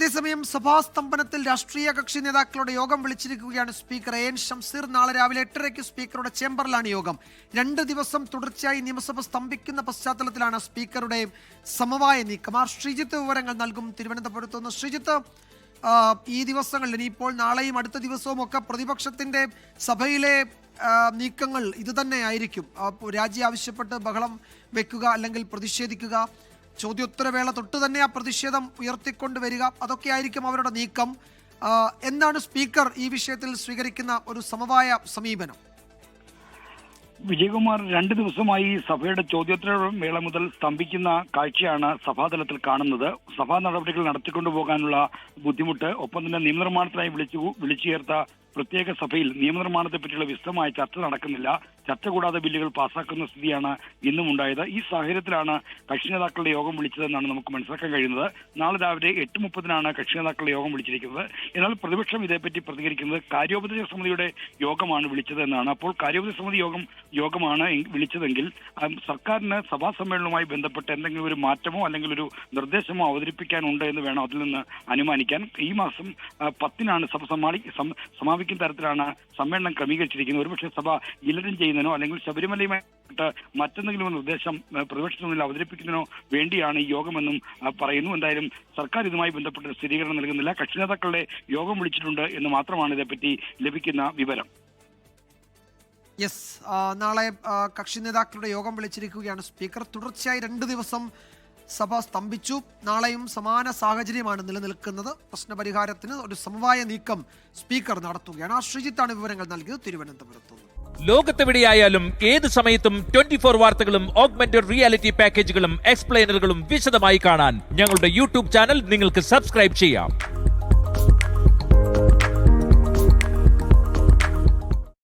അതേസമയം സഭാസ്തംഭനത്തിൽ രാഷ്ട്രീയ കക്ഷി നേതാക്കളുടെ യോഗം വിളിച്ചിരിക്കുകയാണ് സ്പീക്കർ. എൻ. ഷംസീർ നാളെ രാവിലെ എട്ടരയ്ക്ക് സ്പീക്കറുടെ ചേംബറിലാണ് യോഗം. രണ്ട് ദിവസം തുടർച്ചയായി നിയമസഭ സ്തംഭിക്കുന്ന പശ്ചാത്തലത്തിലാണ് സ്പീക്കറുടെ സമവായ നീക്കം. ആർ. ശ്രീജിത്ത് വിവരങ്ങൾ നൽകും തിരുവനന്തപുരത്ത് നിന്ന്. ശ്രീജിത്ത് ഈ ദിവസങ്ങളിൽ ഇനിയിപ്പോൾ നാളെയും അടുത്ത ദിവസവും ഒക്കെ പ്രതിപക്ഷത്തിന്റെ സഭയിലെ നീക്കങ്ങൾ ഇത് തന്നെ ആയിരിക്കും രാജി ആവശ്യപ്പെട്ട് ബഹളം വെക്കുക അല്ലെങ്കിൽ പ്രതിഷേധിക്കുക ചോദ്യോത്തരവേള തൊട്ട് തന്നെ ആ പ്രതിഷേധം ഉയർത്തിക്കൊണ്ട് വരിക. അതൊക്കെയായിരിക്കും അവരുടെ നീക്കം. എന്താണ് സ്പീക്കർ ഈ വിഷയത്തിൽ സ്വീകരിക്കുന്ന ഒരു സമവായ സമീപനം? വിജയകുമാർ രണ്ട് ദിവസമായി സഭയുടെ ചോദ്യോത്തര വേള മുതൽ സ്തംഭിക്കുന്ന കാഴ്ചയാണ് സഭാതലത്തിൽ കാണുന്നത്. സഭാ നടപടികൾ നടത്തിക്കൊണ്ടു പോകാനുള്ള ബുദ്ധിമുട്ട് ഒപ്പം തന്നെ നിയമനിർമ്മാണത്തിനായി വിളിച്ചു വിളിച്ചു ചേർത്ത പ്രത്യേക സഭയിൽ നിയമനിർമ്മാണത്തെ പറ്റിയുള്ള വിശദമായ ചർച്ച നടക്കുന്നില്ല. ചർച്ച കൂടാതെ ബില്ലുകൾ പാസാക്കുന്ന സ്ഥിതിയാണ് ഇന്നും ഉണ്ടായത്. ഈ സാഹചര്യത്തിലാണ് കക്ഷി നേതാക്കളുടെ യോഗം വിളിച്ചതെന്നാണ് നമുക്ക് മനസ്സിലാക്കാൻ കഴിയുന്നത്. നാളെ രാവിലെ എട്ട് മുപ്പതിനാണ് കക്ഷി നേതാക്കളുടെ യോഗം വിളിച്ചിരിക്കുന്നത്. എന്നാൽ പ്രതിപക്ഷം ഇതേപ്പറ്റി പ്രതികരിക്കുന്നത് കാര്യോപദേശ സമിതിയുടെ യോഗമാണ് വിളിച്ചതെന്നാണ്. അപ്പോൾ കാര്യോപദേശ സമിതി യോഗം യോഗമാണ് വിളിച്ചതെങ്കിൽ സർക്കാരിന് സഭാ സമ്മേളനവുമായി ബന്ധപ്പെട്ട് എന്തെങ്കിലും ഒരു മാറ്റമോ അല്ലെങ്കിൽ ഒരു നിർദ്ദേശമോ അവതരിപ്പിക്കാനുണ്ട് എന്ന് വേണം അതിൽ നിന്ന് അനുമാനിക്കാൻ. ഈ മാസം പത്തിനാണ് സഭ സമാളി സം- സമാപിക്കുന്ന തരത്തിലാണ് സമ്മേളനം ക്രമീകരിച്ചിരിക്കുന്നത്. ഒരുപക്ഷെ സഭ ഇലരും ചെയ്യുന്നതിനോ അല്ലെങ്കിൽ ശബരിമലയുമായി ബന്ധപ്പെട്ട് മറ്റെന്തെങ്കിലും നിർദ്ദേശം പ്രതിപക്ഷത്തിൽ മുന്നിൽ അവതരിപ്പിക്കുന്നതിനോ വേണ്ടിയാണ് ഈ യോഗമെന്നും പറയുന്നു. എന്തായാലും സർക്കാർ ഇതുമായി ബന്ധപ്പെട്ട് സ്ഥിരീകരണം നൽകുന്നില്ല. കക്ഷി നേതാക്കളുടെ യോഗം വിളിച്ചിട്ടുണ്ട് എന്ന് മാത്രമാണ് ഇതേപ്പറ്റി ലഭിക്കുന്ന വിവരം. യെസ് നാളെ കക്ഷി നേതാക്കളുടെ യോഗം വിളിച്ചിരിക്കുകയാണ്. സ്പീക്കർ തുടർച്ചയായി രണ്ട് ദിവസം സഭ സ്തംഭിച്ചു. നാളെയും സമാന സാഹചര്യമാണ് നിലനിൽക്കുന്നത്. പ്രശ്നപരിഹാരത്തിന് ഒരു സമവായ നീക്കം സ്പീക്കർ നടത്തുകയാണ്. ആ ശ്രീജിത്താണ് വിവരങ്ങൾ നൽകിയത്. തിരുവനന്തപുരത്ത് ലോകത്തെവിടെയായാലും ഏത് സമയത്തും ട്വന്റി ഫോർ വാർത്തകളും ഓഗ്മെന്റഡ് റിയാലിറ്റി പാക്കേജുകളും എക്സ്പ്ലെയിനറുകളും വിശദമായി കാണാൻ ഞങ്ങളുടെ യൂട്യൂബ് ചാനൽ നിങ്ങൾക്ക് സബ്സ്ക്രൈബ് ചെയ്യാം.